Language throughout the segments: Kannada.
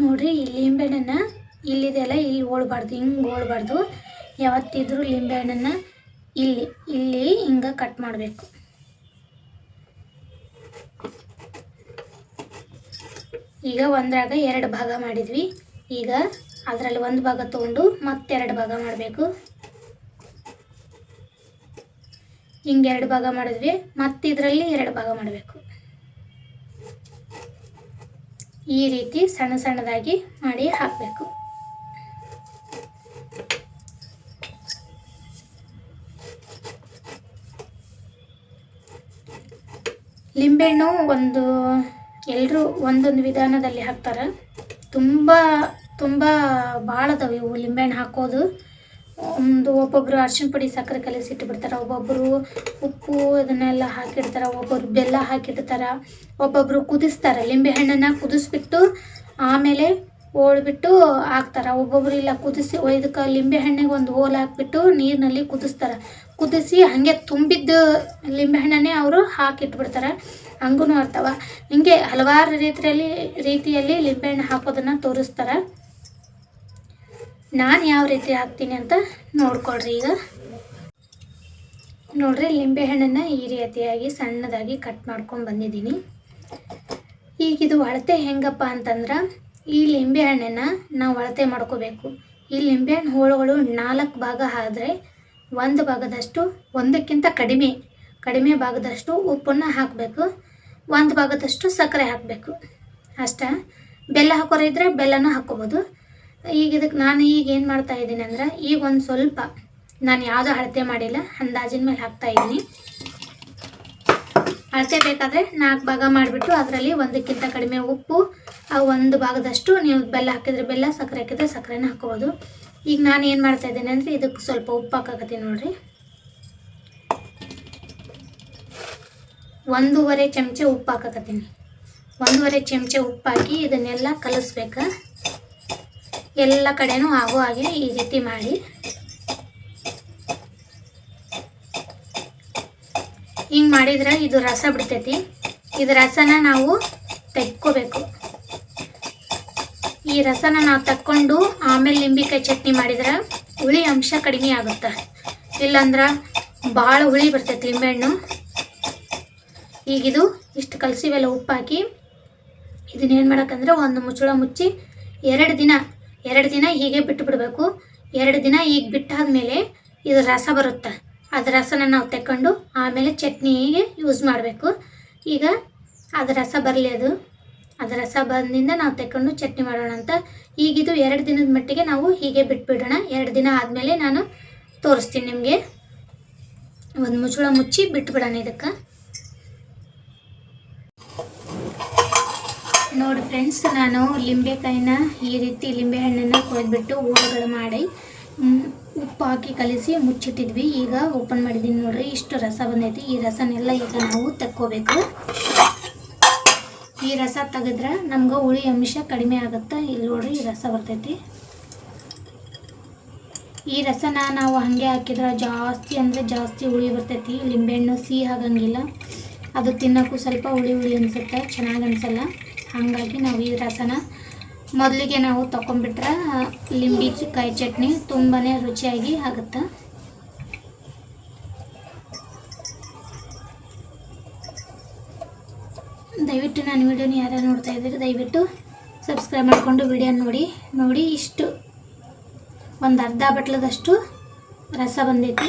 ನೋಡ್ರಿ, ಈ ಲಿಂಬೆಹಣ್ಣನ್ನ ಇಲ್ಲಿದೆಲ್ಲ ಇಲ್ಲಿ ಓಡಬಾರ್ದು ಹಿಂಗೆ ಓಡಬಾರ್ದು ಯಾವತ್ತಿದ್ರೂ ಲಿಂಬೆಹಣ್ಣನ್ನು ಇಲ್ಲಿ ಇಲ್ಲಿ ಹಿಂಗೆ ಕಟ್ ಮಾಡಬೇಕು. ಈಗ ಒಂದ್ರಾಗ ಎರಡು ಭಾಗ ಮಾಡಿದ್ವಿ. ಈಗ ಅದರಲ್ಲಿ ಒಂದು ಭಾಗ ತೊಗೊಂಡು ಮತ್ತೆರಡು ಭಾಗ ಮಾಡಬೇಕು. ಹಿಂಗೆ ಎರಡು ಭಾಗ ಮಾಡಿದ್ವಿ ಮತ್ತೆ ಎರಡು ಭಾಗ ಮಾಡಬೇಕು. ಈ ರೀತಿ ಸಣ್ಣ ಸಣ್ಣದಾಗಿ ಮಾಡಿ ಹಾಕಬೇಕು. ಲಿಂಬೆಹಣ್ಣು ಒಂದು ಎಲ್ಲರೂ ಒಂದೊಂದು ವಿಧಾನದಲ್ಲಿ ಹಾಕ್ತಾರೆ. ತುಂಬ ತುಂಬ ಭಾಳ ಇವು ಲಿಂಬೆಹಣ್ಣು ಹಾಕೋದು. ಒಂದು ಒಬ್ಬೊಬ್ಬರು ಅರ್ಶಿಣ ಪುಡಿ, ಸಕ್ಕರೆ ಕಲಿಸಿ ಇಟ್ಬಿಡ್ತಾರೆ. ಒಬ್ಬೊಬ್ಬರು ಉಪ್ಪು ಅದನ್ನೆಲ್ಲ ಹಾಕಿರ್ತಾರೆ ಒಬ್ಬೊಬ್ರು ಬೆಲ್ಲ ಹಾಕಿರ್ತಾರೆ ಒಬ್ಬೊಬ್ಬರು ಕುದಿಸ್ತಾರೆ. ಲಿಂಬೆಹಣ್ಣನ್ನು ಕುದಿಸ್ಬಿಟ್ಟು ಆಮೇಲೆ ಓಳ್ಬಿಟ್ಟು ಹಾಕ್ತಾರೆ. ಒಬ್ಬೊಬ್ರು ಇಲ್ಲ, ಕುದಿಸಿ ಇದಕ್ಕೆ ಲಿಂಬೆಹಣ್ಣಿಗೆ ಒಂದು ಹೋಲ್ ಹಾಕ್ಬಿಟ್ಟು ನೀರಿನಲ್ಲಿ ಕುದಿಸ್ತಾರೆ. ಕುದಿಸಿ ಹಾಗೆ ತುಂಬಿದ್ದ ಲಿಂಬೆಹಣ್ಣನ್ನೇ ಅವರು ಹಾಕಿಟ್ಬಿಡ್ತಾರೆ. ಹಂಗೂ ಅರ್ಥವ ಹಿಂಗೆ ಹಲವಾರು ರೀತಿಯಲ್ಲಿ ರೀತಿಯಲ್ಲಿ ಲಿಂಬೆಹಣ್ಣು ಹಾಕೋದನ್ನು ತೋರಿಸ್ತಾರೆ. ನಾನು ಯಾವ ರೀತಿ ಹಾಕ್ತೀನಿ ಅಂತ ನೋಡ್ಕೊಳ್ರಿ ಈಗ. ನೋಡ್ರಿ ಲಿಂಬೆಹಣ್ಣನ್ನು ಈ ರೀತಿಯಾಗಿ ಸಣ್ಣದಾಗಿ ಕಟ್ ಮಾಡ್ಕೊಂಡು ಬಂದಿದ್ದೀನಿ. ಈಗ ಇದು ಅಳತೆ ಹೆಂಗಪ್ಪ ಅಂತಂದ್ರೆ, ಈ ಲಿಂಬೆಹಣ್ಣನ್ನು ನಾವು ಅಳತೆ ಮಾಡ್ಕೋಬೇಕು. ಈ ಲಿಂಬೆಹಣ್ಣು ಹೋಳುಗಳು ನಾಲ್ಕು ಭಾಗ ಆದರೆ ಒಂದು ಭಾಗದಷ್ಟು, ಒಂದಕ್ಕಿಂತ ಕಡಿಮೆ ಕಡಿಮೆ ಭಾಗದಷ್ಟು ಉಪ್ಪನ್ನು ಹಾಕಬೇಕು. ಒಂದು ಭಾಗದಷ್ಟು ಸಕ್ಕರೆ ಹಾಕಬೇಕು. ಅಷ್ಟೇ. ಬೆಲ್ಲ ಹಾಕೋರಿದ್ರೆ ಬೆಲ್ಲನೂ ಹಾಕ್ಕೋಬೋದು. ಈಗ ಇದಕ್ಕೆ ನಾನು ಈಗ ಏನು ಮಾಡ್ತಾ ಇದ್ದೀನಿ ಅಂದ್ರೆ ಈಗ ಒಂದು ಸ್ವಲ್ಪ ನಾನು ಯಾವುದೋ ಅಳತೆ ಮಾಡಿಲ್ಲ, ಅಂದಾಜಿನ ಮೇಲೆ ಹಾಕ್ತಾ ಇದ್ದೀನಿ. ಅಳತೆ ಬೇಕಾದರೆ ನಾಲ್ಕು ಭಾಗ ಮಾಡಿಬಿಟ್ಟು ಅದರಲ್ಲಿ ಒಂದಕ್ಕಿಂತ ಕಡಿಮೆ ಉಪ್ಪು, ಆ ಒಂದು ಭಾಗದಷ್ಟು ನೀವು ಬೆಲ್ಲ ಹಾಕಿದ್ರೆ ಬೆಲ್ಲ, ಸಕ್ಕರೆ ಹಾಕಿದ್ರೆ ಸಕ್ಕರೆನ ಹಾಕೋಬೋದು. ಈಗ ನಾನು ಏನು ಮಾಡ್ತಾ ಇದ್ದೀನಿ ಅಂದರೆ ಇದಕ್ಕೆ ಸ್ವಲ್ಪ ಉಪ್ಪು ಹಾಕಕತ್ತೀನಿ ನೋಡಿರಿ. ಒಂದೂವರೆ ಚಮಚೆ ಉಪ್ಪು ಹಾಕಕತ್ತೀನಿ. ಒಂದೂವರೆ ಚಮಚೆ ಉಪ್ಪು ಹಾಕಿ ಇದನ್ನೆಲ್ಲ ಕಲಿಸ್ಬೇಕು. ಎಲ್ಲ ಕಡೆನೂ ಆಗೋ ಹಾಗೆ ಈ ರೀತಿ ಮಾಡಿ. ಹಿಂಗೆ ಮಾಡಿದ್ರೆ ಇದು ರಸ ಬಿಡ್ತೈತಿ. ಇದು ರಸನ ನಾವು ತೆಕ್ಕೋಬೇಕು. ಈ ರಸನ ನಾವು ತಕ್ಕೊಂಡು ಆಮೇಲೆ ಲಿಂಬಿಕಾಯಿ ಚಟ್ನಿ ಮಾಡಿದ್ರೆ ಹುಳಿ ಅಂಶ ಕಡಿಮೆ ಆಗುತ್ತೆ. ಇಲ್ಲಾಂದ್ರೆ ಭಾಳ ಹುಳಿ ಬರ್ತೈತಿ ಲಿಂಬೆಹಣ್ಣು. ಈಗಿದು ಇಷ್ಟು ಕಲಸಿವೆಲ್ಲ ಉಪ್ಪು ಹಾಕಿ ಇದನ್ನೇನು ಮಾಡೋಕ್ಕಂದ್ರೆ ಒಂದು ಮುಚ್ಚಳ ಮುಚ್ಚಿ ಎರಡು ದಿನ ಎರಡು ದಿನ ಹೀಗೆ ಬಿಟ್ಟು ಬಿಡಬೇಕು ಎರಡು ದಿನ ಈಗ ಬಿಟ್ಟಾದಮೇಲೆ ಇದು ರಸ ಬರುತ್ತೆ. ಅದು ರಸನ ನಾವು ತೆಕ್ಕೊಂಡು ಆಮೇಲೆ ಚಟ್ನಿಗೆ ಯೂಸ್ ಮಾಡಬೇಕು. ಈಗ ಅದು ರಸ ಬರಲಿ ಅದು. ಅದು ರಸ ಬಂದಿಂದ ನಾವು ತೆಕ್ಕೊಂಡು ಚಟ್ನಿ ಮಾಡೋಣ ಅಂತ. ಈಗಿದು ಎರಡು ದಿನದ ಮಟ್ಟಿಗೆ ನಾವು ಹೀಗೆ ಬಿಟ್ಬಿಡೋಣ. ಎರಡು ದಿನ ಆದಮೇಲೆ ನಾನು ತೋರಿಸ್ತೀನಿ ನಿಮಗೆ. ಒಂದು ಮುಚ್ಚಳ ಮುಚ್ಚಿ ಬಿಟ್ಬಿಡೋಣ ಇದಕ್ಕೆ. ನೋಡಿ ಫ್ರೆಂಡ್ಸ್ ನಾನು ಲಿಂಬೆಕಾಯಿನ ಈ ರೀತಿ ಲಿಂಬೆಹಣ್ಣನ್ನು ಕೊಯ್ದುಬಿಟ್ಟು ಹೋಳುಗಳು ಮಾಡಿ ಉಪ್ಪು ಹಾಕಿ ಕಲಿಸಿ ಮುಚ್ಚಿಟ್ಟಿದ್ವಿ. ಈಗ ಓಪನ್ ಮಾಡಿದ್ದೀನಿ ನೋಡ್ರಿ, ಇಷ್ಟು ರಸ ಬಂದೈತಿ. ಈ ರಸನೆಲ್ಲ ಈಗ ನಾವು ತಕ್ಕೋಬೇಕು. ಈ ರಸ ತೆಗೆದ್ರೆ ನಮ್ಗೆ ಹುಳಿ ಅಂಶ ಕಡಿಮೆ ಆಗುತ್ತೆ? ಇಲ್ಲಿ ನೋಡ್ರಿ, ಈ ರಸ ಬರ್ತೈತಿ. ಈ ರಸನ ನಾವು ಹಾಗೆ ಹಾಕಿದ್ರೆ ಜಾಸ್ತಿ ಅಂದರೆ ಜಾಸ್ತಿ ಹುಳಿ ಬರ್ತೈತಿ. ಲಿಂಬೆಹಣ್ಣು ಸಿಹಿ ಆಗಂಗಿಲ್ಲ. ಅದು ತಿನ್ನೋಕ್ಕೂ ಸ್ವಲ್ಪ ಹುಳಿ ಹುಳಿ ಅನಿಸುತ್ತೆ, ಚೆನ್ನಾಗಿ ಅನಿಸಲ್ಲ. ಹಾಗಾಗಿ ನಾವು ಈ ರಸನ ಮೊದಲಿಗೆ ನಾವು ತೊಗೊಂಡ್ಬಿಟ್ರೆ ಲಿಂಬಿ ಕಾಯಿ ಚಟ್ನಿ ತುಂಬಾ ರುಚಿಯಾಗಿ ಆಗುತ್ತೆ. ದಯವಿಟ್ಟು ನಾನು ವಿಡಿಯೋನ ಯಾರು ನೋಡ್ತಾ ಇದ್ದೀರಿ, ದಯವಿಟ್ಟು ಸಬ್ಸ್ಕ್ರೈಬ್ ಮಾಡಿಕೊಂಡು ವಿಡಿಯೋ ನೋಡಿ ನೋಡಿ ಇಷ್ಟು, ಒಂದು ಅರ್ಧ ಬಟ್ಲದಷ್ಟು ರಸ ಬಂದೈತಿ.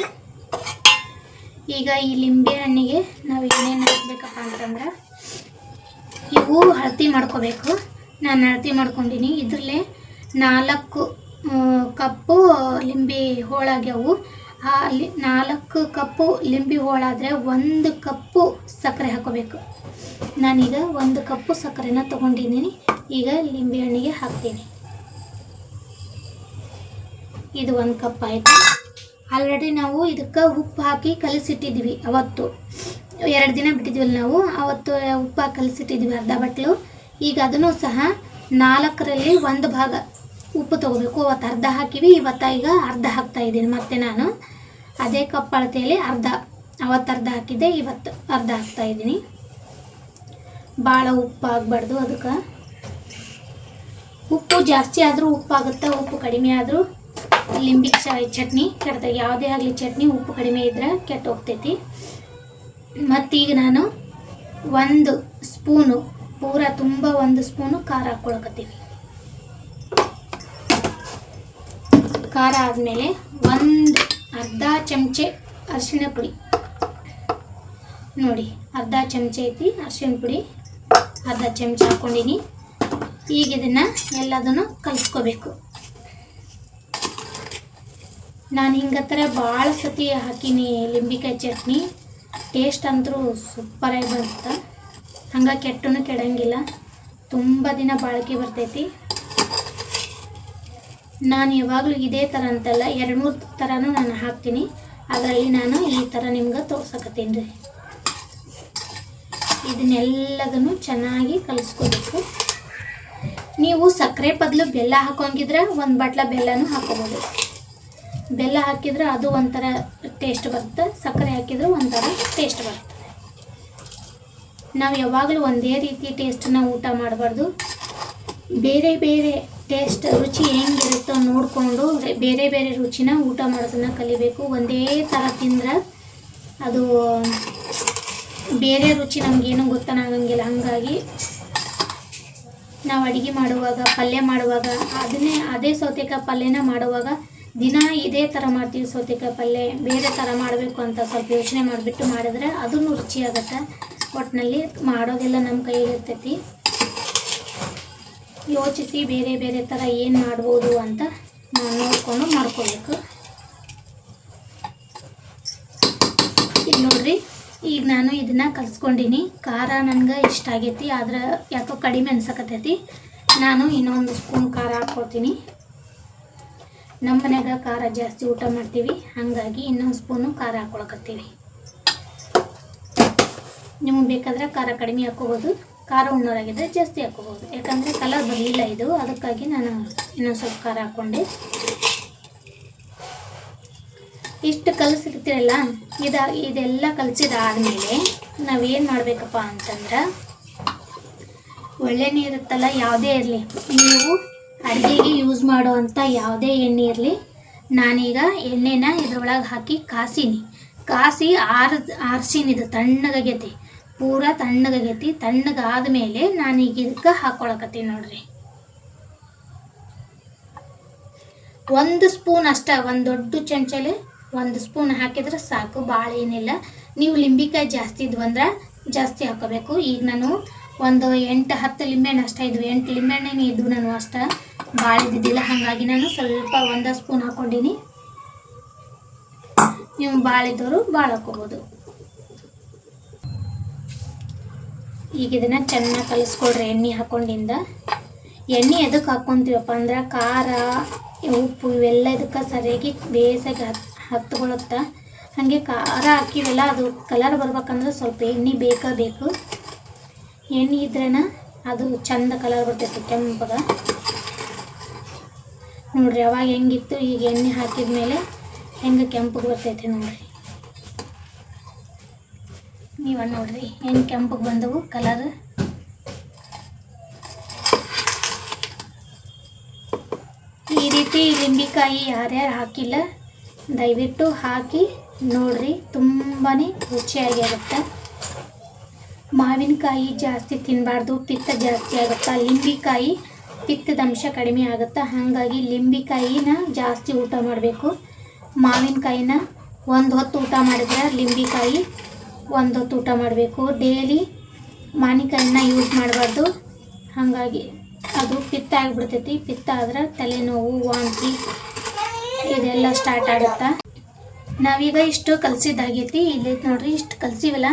ಈಗ ಈ ಲಿಂಬೆ ಹಣ್ಣಿಗೆ ನಾವು ಏನೇನು ಹಾಕ್ಬೇಕಪ್ಪ ಅಂತಂದ್ರೆ ಇವು ಅಳತಿ ಮಾಡ್ಕೋಬೇಕು. ನಾನು ಅಳತಿ ಮಾಡ್ಕೊಂಡಿನಿ. ಇದರಲ್ಲೇ ನಾಲ್ಕು ಕಪ್ಪು ಲಿಂಬೆ ಹೋಳಾಗ್ಯವು ಆ ಲಿ, ನಾಲ್ಕು ಕಪ್ಪು ಲಿಂಬೆ ಹೋಳಾದರೆ ಒಂದು ಕಪ್ಪು ಸಕ್ಕರೆ ಹಾಕೋಬೇಕು. ನಾನೀಗ ಒಂದು ಕಪ್ಪು ಸಕ್ಕರೆನ ತೊಗೊಂಡಿದ್ದೀನಿ. ಈಗ ಲಿಂಬೆ ಹಣ್ಣಿಗೆ ಹಾಕ್ತೀನಿ. ಇದು ಒಂದು ಕಪ್ ಆಯಿತು? ಆಲ್ರೆಡಿ ನಾವು ಇದಕ್ಕೆ ಉಪ್ಪು ಹಾಕಿ ಕಲಸಿಟ್ಟಿದ್ವಿ ಅವತ್ತು. ಎರಡು ದಿನ ಬಿಟ್ಟಿದ್ವಲ್ಲ ನಾವು, ಅವತ್ತು ಉಪ್ಪು ಕಲಿಸಿಟ್ಟಿದ್ವಿ ಅರ್ಧ ಬಟ್ಲು. ಈಗ ಅದನ್ನು ಸಹ ನಾಲ್ಕರಲ್ಲಿ ಒಂದು ಭಾಗ ಉಪ್ಪು ತೊಗೋಬೇಕು. ಅವತ್ತು ಅರ್ಧ ಹಾಕಿವಿ, ಇವತ್ತು ಈಗ ಅರ್ಧ ಹಾಕ್ತಾ ಇದ್ದೀನಿ ಮತ್ತೆ ನಾನು. ಅದೇ ಕಪ್ ಅಳತೆಯಲ್ಲಿ ಅರ್ಧ, ಅವತ್ತು ಅರ್ಧ ಹಾಕಿದ್ದೆ, ಇವತ್ತು ಅರ್ಧ ಹಾಕ್ತಾ ಇದ್ದೀನಿ. ಭಾಳ ಉಪ್ಪು ಆಗಬಾರ್ದು ಅದಕ್ಕೆ. ಉಪ್ಪು ಜಾಸ್ತಿ ಆದರೂ ಉಪ್ಪಾಗುತ್ತೆ ಉಪ್ಪು ಕಡಿಮೆ ಆದರೂ ಲಿಂಬಿ ಚಟ್ನಿ ಕೆಡ್ತ ಯಾವುದೇ ಆಗಲಿ ಚಟ್ನಿ ಉಪ್ಪು ಕಡಿಮೆ ಇದ್ರೆ ಕೆಟ್ಟ ಹೋಗ್ತೈತಿ ಮತ್ತೀಗ ನಾನು ಒಂದು ಸ್ಪೂನು, ಪೂರ ತುಂಬ ಒಂದು ಸ್ಪೂನು ಖಾರ ಹಾಕ್ಕೊಳಕತ್ತೀನಿ. ಖಾರ ಆದಮೇಲೆ ಒಂದು ಅರ್ಧ ಚಮಚೆ ಅರಿಶಿನ ಪುಡಿ. ನೋಡಿ, ಅರ್ಧ ಚಮಚೆ ಐತಿ ಅರಿಶಿನ ಪುಡಿ. ಅರ್ಧ ಚಮಚ ಹಾಕ್ಕೊಂಡಿನಿ. ಈಗ ಇದನ್ನು ಎಲ್ಲದನ್ನು ಕಲಿಸ್ಕೋಬೇಕು. ನಾನು ಹಿಂಗತ್ತರ ಭಾಳ ಸತಿ ಹಾಕೀನಿ ಲಿಂಬಿಕಾಯಿ ಚಟ್ನಿ. ಟೇಸ್ಟ್ ಅಂತೂ ಸೂಪರಾಗಿ ಬರುತ್ತೆ. ಹಂಗೆ ಕೆಟ್ಟನು ಕೆಡಂಗಿಲ್ಲ. ತುಂಬ ದಿನ ಬಾಳಿಕೆ ಬರ್ತೈತಿ. ನಾನು ಯಾವಾಗಲೂ ಇದೇ ಥರ ಅಂತಲ್ಲ, ಎರಡು ಮೂರು ಥರನೂ ನಾನು ಹಾಕ್ತೀನಿ. ಅದರಲ್ಲಿ ನಾನು ಈ ಥರ ನಿಮ್ಗೆ ತೋರ್ಸಕತ್ತೀನಿ. ರೀ ಇದನ್ನೆಲ್ಲದನ್ನು ಚೆನ್ನಾಗಿ ಕಲಿಸ್ಕೋಬೇಕು. ನೀವು ಸಕ್ಕರೆ ಬದಲು ಬೆಲ್ಲ ಹಾಕೋಂಗಿದ್ರೆ ಒಂದು ಬಟ್ಲ ಬೆಲ್ಲನೂ ಹಾಕೋಬೋದು ಬೆಲ್ಲ ಹಾಕಿದ್ರೆ ಅದು ಒಂಥರ ಟೇಸ್ಟ್ ಬರುತ್ತೆ. ಸಕ್ಕರೆ ಹಾಕಿದ್ರೆ ಒಂಥರ ಟೇಸ್ಟ್ ಬರುತ್ತೆ. ನಾವು ಯಾವಾಗಲೂ ಒಂದೇ ರೀತಿ ಟೇಸ್ಟನ್ನ ಊಟ ಮಾಡಬಾರ್ದು. ಬೇರೆ ಬೇರೆ ಟೇಸ್ಟ್ ರುಚಿ ಹೆಂಗಿರುತ್ತೋ ನೋಡಿಕೊಂಡು ಬೇರೆ ಬೇರೆ ರುಚಿನ ಊಟ ಮಾಡೋದನ್ನ ಕಲಿಬೇಕು. ಒಂದೇ ಥರ ತಿಂದ್ರೆ ಅದು ಬೇರೆ ರುಚಿ ನಮಗೇನು ಗೊತ್ತನಾಗಂಗಿಲ್ಲ ಹಾಗಾಗಿ ನಾವು ಅಡುಗೆ ಮಾಡುವಾಗ, ಪಲ್ಯ ಮಾಡುವಾಗ, ಅದನ್ನೇ, ಅದೇ ಸೌತೆಕಾಯಿ ಪಲ್ಯನ ಮಾಡುವಾಗ ದಿನ ಇದೇ ಥರ ಮಾಡ್ತೀವಿ ಸೌತೆಕಾಯಿ ಪಲ್ಯ ಬೇರೆ ಥರ ಮಾಡಬೇಕು ಅಂತ ಸ್ವಲ್ಪ ಯೋಚನೆ ಮಾಡಿಬಿಟ್ಟು ಮಾಡಿದ್ರೆ ಅದನ್ನು ರುಚಿ ಆಗುತ್ತೆ ಒಟ್ಟಿನಲ್ಲಿ ಮಾಡೋದೆಲ್ಲ ನಮ್ಮ ಕೈಯಲ್ಲಿ ಇರ್ತೈತಿ. ಯೋಚಿಸಿ ಬೇರೆ ಬೇರೆ ಥರ ಏನು ಮಾಡ್ಬೋದು ಅಂತ ನೋಡಿಕೊಂಡು ಮಾಡ್ಕೋಬೇಕು ಈಗ ನೋಡ್ರಿ, ಈಗ ನಾನು ಇದನ್ನು ಕಲಿಸ್ಕೊಂಡಿನಿ. ಖಾರ ನನಗೆ ಇಷ್ಟ ಆಗೈತಿ, ಆದ್ರೆ ಯಾಕೋ ಕಡಿಮೆ ಅನ್ಸಕತ್ತೈತಿ. ನಾನು ಇನ್ನೊಂದು ಸ್ಪೂನ್ ಖಾರ ಹಾಕ್ಕೊಳ್ತೀನಿ ನಮ್ಮ ಮನ್ಯಾಗ ಖಾರ ಜಾಸ್ತಿ ಊಟ ಮಾಡ್ತೀವಿ. ಹಾಗಾಗಿ ಇನ್ನೊಂದು ಸ್ಪೂನು ಖಾರ ಹಾಕ್ಕೊಳಕತ್ತೀವಿ ನಿಮ್ಗೆ ಬೇಕಾದರೆ ಖಾರ ಕಡಿಮೆ ಹಾಕೋಬೋದು. ಖಾರ ಉಣ್ಣೋರಾಗಿದ್ದರೆ ಜಾಸ್ತಿ ಹಾಕೋಬೋದು. ಯಾಕಂದರೆ ಕಲರ್ ಬರಲಿಲ್ಲ ಇದು. ಅದಕ್ಕಾಗಿ ನಾನು ಇನ್ನೊಂದು ಸ್ವಲ್ಪ ಖಾರ ಹಾಕ್ಕೊಂಡೆ ಇಷ್ಟು ಕಲಸಿರ್ತೀರಲ್ಲ, ಇದು ಇದೆಲ್ಲ ಕಲಸಿದಾದ್ಮೇಲೆ ನಾವೇನು ಮಾಡಬೇಕಪ್ಪ ಅಂತಂದ್ರೆ ಒಳ್ಳೆ ನೀರಿರುತ್ತಲ್ಲ ಯಾವುದೇ ಇರಲಿ. ನೀವು ಅಡುಗೆಗೆ ಯೂಸ್ ಮಾಡುವಂಥ ಯಾವುದೇ ಎಣ್ಣೆ ಇರಲಿ, ನಾನೀಗ ಎಣ್ಣೆನ ಇದ್ರೊಳಗೆ ಹಾಕಿ ಕಾಸಿನಿ. ಕಾಸಿ ಆರ್, ಆರ್ಸಿನಿ ಇದು ತಣ್ಣಗಾಗೈತಿ ಪೂರ ತಣ್ಣಗಾಗೈತಿ ತಣ್ಣಗಾದ ಮೇಲೆ ನಾನೀಗ ಇದಕ್ಕೆ ಹಾಕ್ಕೊಳಕತ್ತೀನಿ ನೋಡ್ರಿ. ಒಂದು ಸ್ಪೂನ್ ಅಷ್ಟ, ಒಂದು ದೊಡ್ಡ ಚಮಚಲೆ ಒಂದು ಸ್ಪೂನ್ ಹಾಕಿದ್ರೆ ಸಾಕು ಭಾಳ ಏನಿಲ್ಲ. ನೀವು ಲಿಂಬಿಕಾಯಿ ಜಾಸ್ತಿ ಇದ್ವು ಅಂದ್ರೆ ಜಾಸ್ತಿ ಹಾಕೋಬೇಕು. ಈಗ ನಾನು ಒಂದು ಎಂಟು, ಹತ್ತು ಲಿಂಬೆಹಣ್ಣು ಅಷ್ಟೇ ಇದ್ವು ಎಂಟು ಲಿಂಬೆಹಣ್ಣು ಇದ್ವು ನಾನು ಅಷ್ಟ. ಭಾಳ ಇದ್ದಿದ್ದಿಲ್ಲ ಹಾಗಾಗಿ ನಾನು ಸ್ವಲ್ಪ ಒಂದು ಸ್ಪೂನ್ ಹಾಕ್ಕೊಂಡಿನಿ ನೀವು ಭಾಳ ಇದ್ದವರು ಭಾಳ ಹಾಕೋಬೋದು ಈಗ ಇದನ್ನು ಚೆನ್ನಾಗಿ ಕಲಿಸ್ಕೊಡ್ರಿ, ಎಣ್ಣೆ ಹಾಕೊಂಡಿಂದ. ಎಣ್ಣೆ ಎದಕ್ಕೆ ಹಾಕ್ಕೊಂತೀವಪ್ಪ ಅಂದ್ರೆ ಖಾರ, ಉಪ್ಪು ಇವೆಲ್ಲ ಇದಕ್ಕೆ ಸರಿಯಾಗಿ ಬೇಸಾಗಿ ಹತ್ ಹಾಗೆ ಖಾರ ಹಾಕಿವೆಲ್ಲ, ಅದು ಕಲರ್ ಬರ್ಬೇಕಂದ್ರೆ ಸ್ವಲ್ಪ ಎಣ್ಣೆ ಬೇಕಾ ಬೇಕು. ಎಣ್ಣೆ ಇದ್ರೇನ ಅದು ಚಂದ ಕಲರ್ ಬರ್ತೈತಿ ಕೆಂಪಗ. ನೋಡ್ರಿ, ಅವಾಗ ಹೆಂಗಿತ್ತು, ಈಗ ಎಣ್ಣೆ ಹಾಕಿದ ಮೇಲೆ ಹೆಂಗೆ ಕೆಂಪಗೆ ಬರ್ತೈತೆ ನೋಡ್ರಿ. ನೀವ ನೋಡ್ರಿ ಹೆಂಗೆ ಕೆಂಪಗೆ ಬಂದವು ಕಲರ್ ಈ ರೀತಿ ಲಿಂಬಿಕಾಯಿ ಯಾರ್ಯಾರು ಹಾಕಿಲ್ಲ, ದಯವಿಟ್ಟು ಹಾಕಿ ನೋಡ್ರಿ ತುಂಬಾ ರುಚಿಯಾಗಿರುತ್ತೆ. ಮಾವಿನಕಾಯಿ ಜಾಸ್ತಿ ತಿನ್ನಬಾರ್ದು ಪಿತ್ತ ಜಾಸ್ತಿ ಆಗುತ್ತೆ, ಲಿಂಬಿಕಾಯಿ ಪಿತ್ತದ ಅಂಶ ಕಡಿಮೆ ಆಗುತ್ತೆ ಹಾಗಾಗಿ ಲಿಂಬಿಕಾಯಿನ ಜಾಸ್ತಿ ಊಟ ಮಾಡಬೇಕು. ಮಾವಿನಕಾಯಿನ ಒಂದು ಹೊತ್ತು ಊಟ ಮಾಡಿದ್ರೆ ಲಿಂಬಿಕಾಯಿ ಒಂದು ಹೊತ್ತು ಊಟ ಮಾಡಬೇಕು. ಡೈಲಿ ಮಾವಿನಕಾಯಿನ ಯೂಸ್ ಮಾಡಬಾರ್ದು. ಹಾಗಾಗಿ ಅದು ಪಿತ್ತ ಆಗಿಬಿಡ್ತೈತಿ. ಪಿತ್ತ ಆದ್ರೆ ತಲೆನೋವು, ವಾಂತಿ ಇದೆಲ್ಲ ಸ್ಟಾರ್ಟ್ ಆಗುತ್ತೆ. ನಾವೀಗ ಇಷ್ಟು ಕಲಸಿದ್ದಾಗೈತಿ. ಇಲ್ಲಿ ನೋಡ್ರಿ, ಇಷ್ಟು ಕಲಸಿವಲ್ಲ.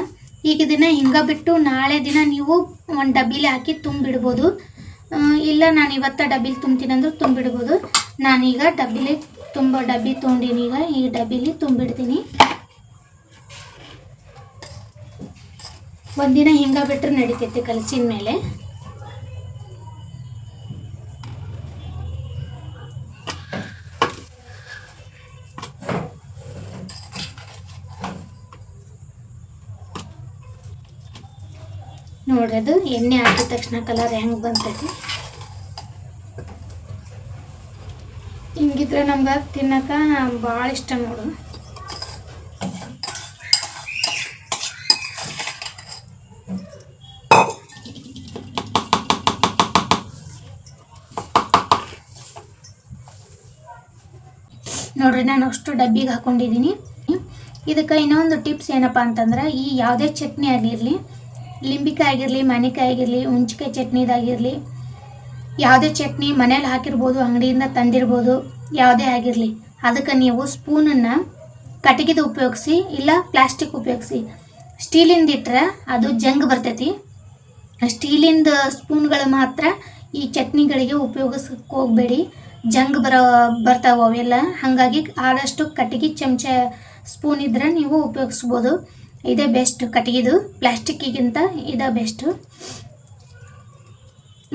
ಈಗ ಇದನ್ನ ಹಿಂಗ ಬಿಟ್ಟು ನಾಳೆ ದಿನ ನೀವು ಒಂದು ಡಬ್ಬಿಲಿ ಹಾಕಿ ತುಂಬಿಡ್ಬೋದು. ಇಲ್ಲ, ನಾನು ಇವತ್ತ ಡಬ್ಬಿಲಿ ತುಂಬ್ತೀನಿ ಅಂದ್ರೆ ತುಂಬಿಡ್ಬೋದು. ನಾನೀಗ ಡಬ್ಬಿಲಿ ತುಂಬ ಡಬ್ಬಿ ತೊಗೊಂಡಿನಿ ಈಗ. ಈ ಡಬ್ಬಿಲಿ ತುಂಬಿಡ್ತೀನಿ. ಒಂದಿನ ಹಿಂಗೆ ಬಿಟ್ಟರೆ ನಡಿತೈತಿ ಕಲಸಿನ ಮೇಲೆ ನೋಡ್ರಿ ಅದು ಎಣ್ಣೆ ಹಾಕಿದ ತಕ್ಷಣ ಕಲರ್ ಹೆಂಗೆ ಬಂತೈತಿ? ಹಿಂಗಿದ್ರೆ ನಮ್ಗೆ ತಿನ್ನಕ ಭಾಳ ಇಷ್ಟ ನೋಡು. ನೋಡ್ರಿ ನಾನು ಅಷ್ಟು ಡಬ್ಬಿಗೆ ಹಾಕೊಂಡಿದ್ದೀನಿ ಇದಕ್ಕೆ ಇನ್ನೊಂದು ಟಿಪ್ಸ್ ಏನಪ್ಪ ಅಂತಂದ್ರೆ ಈ ಯಾವುದೇ ಚಟ್ನಿ ಆಗಿರಲಿ ಲಿಂಬಿಕಾಯಿ ಆಗಿರಲಿ ಮಾನಿಕಾಯಿ ಆಗಿರಲಿ ಹುಂಚಿಕಾಯಿ ಚಟ್ನಿದಾಗಿರಲಿ, ಯಾವುದೇ ಚಟ್ನಿ ಮನೇಲಿ ಹಾಕಿರ್ಬೋದು, ಅಂಗಡಿಯಿಂದ ತಂದಿರ್ಬೋದು, ಯಾವುದೇ ಆಗಿರಲಿ, ಅದಕ್ಕೆ ನೀವು ಸ್ಪೂನನ್ನು ಕಟ್ಟಿಗೆದು ಉಪಯೋಗಿಸಿ ಇಲ್ಲ ಪ್ಲಾಸ್ಟಿಕ್ ಉಪಯೋಗಿಸಿ. ಸ್ಟೀಲಿಂದ ಇಟ್ಟರೆ ಅದು ಜಂಗ್ ಬರ್ತೈತಿ. ಸ್ಟೀಲಿಂದ ಸ್ಪೂನ್ಗಳು ಮಾತ್ರ ಈ ಚಟ್ನಿಗಳಿಗೆ ಉಪಯೋಗಿಸಕ್ಕೆ ಹೋಗಬೇಡಿ. ಜಂಗ್ ಬರೋ, ಬರ್ತಾವೆ ಅವೆಲ್ಲ. ಹಾಗಾಗಿ ಆದಷ್ಟು ಕಟ್ಟಿಗೆ, ಚಮಚ, ಸ್ಪೂನ್ ಇದ್ದರೆ ನೀವು ಉಪಯೋಗಿಸ್ಬೋದು. ಇದೇ ಬೆಸ್ಟ್ ಕಟ್ಟಿಗೆದು ಪ್ಲಾಸ್ಟಿಕ್ಕಿಗಿಂತ ಇದೇ ಬೆಸ್ಟು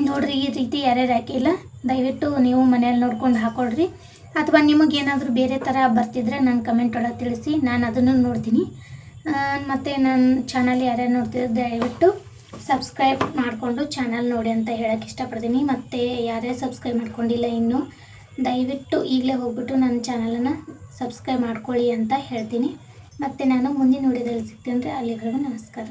ನೋಡ್ರಿ, ಈ ರೀತಿ ಯಾರ್ಯಾರು ಹಾಕಿಲ್ಲ, ದಯವಿಟ್ಟು ನೀವು ಮನೇಲಿ ನೋಡ್ಕೊಂಡು ಹಾಕೊಳ್ರಿ. ಅಥವಾ ನಿಮಗೇನಾದರೂ ಬೇರೆ ಥರ ಬರ್ತಿದ್ರೆ ನಾನು ಕಮೆಂಟ್ ಒಳಗೆ ತಿಳಿಸಿ, ನಾನು ಅದನ್ನು ನೋಡ್ತೀನಿ. ಮತ್ತು ನನ್ನ ಚಾನಲ್ ಯಾರ್ಯಾರು ನೋಡ್ತಿದ್ರೆ ದಯವಿಟ್ಟು ಸಬ್ಸ್ಕ್ರೈಬ್ ಮಾಡಿಕೊಂಡು ಚಾನಲ್ ನೋಡಿ ಅಂತ ಹೇಳೋಕ್ಕೆ ಇಷ್ಟಪಡ್ತೀನಿ. ಮತ್ತು ಯಾರ್ಯಾರು ಸಬ್ಸ್ಕ್ರೈಬ್ ಮಾಡ್ಕೊಂಡಿಲ್ಲ ಇನ್ನೂ, ದಯವಿಟ್ಟು ಈಗಲೇ ಹೋಗ್ಬಿಟ್ಟು ನನ್ನ ಚಾನಲನ್ನು ಸಬ್ಸ್ಕ್ರೈಬ್ ಮಾಡ್ಕೊಳ್ಳಿ ಅಂತ ಹೇಳ್ತೀನಿ. ಮತ್ತು ನಾನು ಮುಂದಿನ ವಿಡಿಯೋದಲ್ಲಿ ಸಿಗ್ತೀನಿ ರೀ ಅಲ್ಲಿವರೆಗೂ ನಮಸ್ಕಾರ.